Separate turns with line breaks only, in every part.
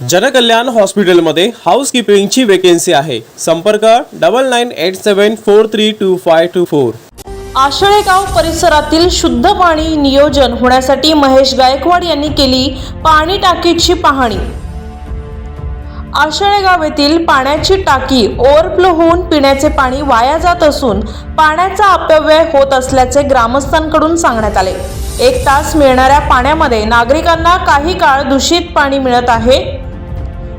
जनकल्याण हॉस्पिटलमध्ये हाऊसकीपिंगची वेकेन्सी आहे. संपर्क double nine eight seven four three two five two four
Ashalegaon परिसरातील शुद्ध पाणी नियोजन होण्यासाठी महेश गायकवाड यांनी केली पाणी टाकीची पाहणी. आशळेगाव येथील पाण्याची टाकी ओव्हरफ्लो होऊन पिण्याचे पाणी वाया जात असून पाण्याचा अपव्यय होत असल्याचे ग्रामस्थांकडून सांगण्यात आले. एक तास मिळणाऱ्या पाण्यामध्ये नागरिकांना काही काळ दूषित पाणी मिळत आहे.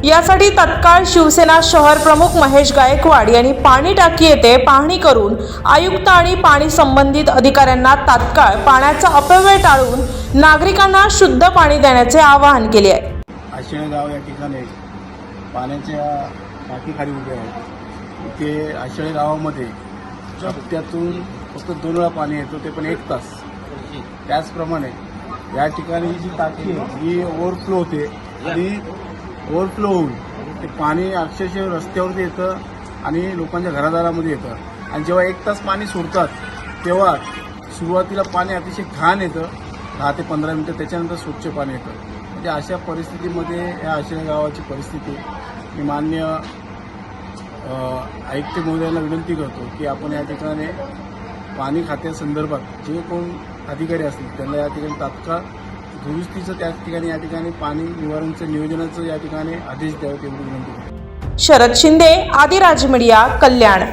यासाठी तत्काळ शिवसेना शहर प्रमुख महेश गायकवाड यांनी पाणी टाकी येथे पाहणी करून आयुक्त आणि पाणी संबंधित अधिकाऱ्यांना तात्काळ पाण्याचा अपव्यय टाळून नागरिकांना शुद्ध पाणी देण्याचे आवाहन केले आहे.
आशळेगाव या ठिकाणी पाण्याच्या टाकीखाली उभे आहे इथे आशळे गावामध्ये हप्त्यातून फक्त दोन वेळा पाणी येतो ते पण एक तास. त्याचप्रमाणे या ठिकाणी ही जी टाकी आहे ही ओव्हरफ्लो होते आणि ओव्हरफ्लो होऊन. ते पाणी अक्षरशः रस्त्यावरती येतं आणि लोकांच्या घरादारामध्ये येतं. आणि जेव्हा एक तास पाणी सोडतात तेव्हा सुरुवातीला पाणी अतिशय घाण येतं. दहा ते पंधरा मिनटं त्याच्यानंतर स्वच्छ पाणी येतं. म्हणजे अशा परिस्थितीमध्ये या आशिया गावाची परिस्थिती मी मान्य आयुक्त महोदयांना विनंती करतो की आपण या ठिकाणी पाणी खात्यासंदर्भात जे कोण अधिकारी असतील त्यांना या ठिकाणी तात्काळ दुरुस्तीचं त्या ठिकाणी या ठिकाणी पाणी निवारणचं नियोजनाचं या ठिकाणी आदेश द्यावेत एवढी विनंती
शरद शिंदे आदिराज मीडिया कल्याण.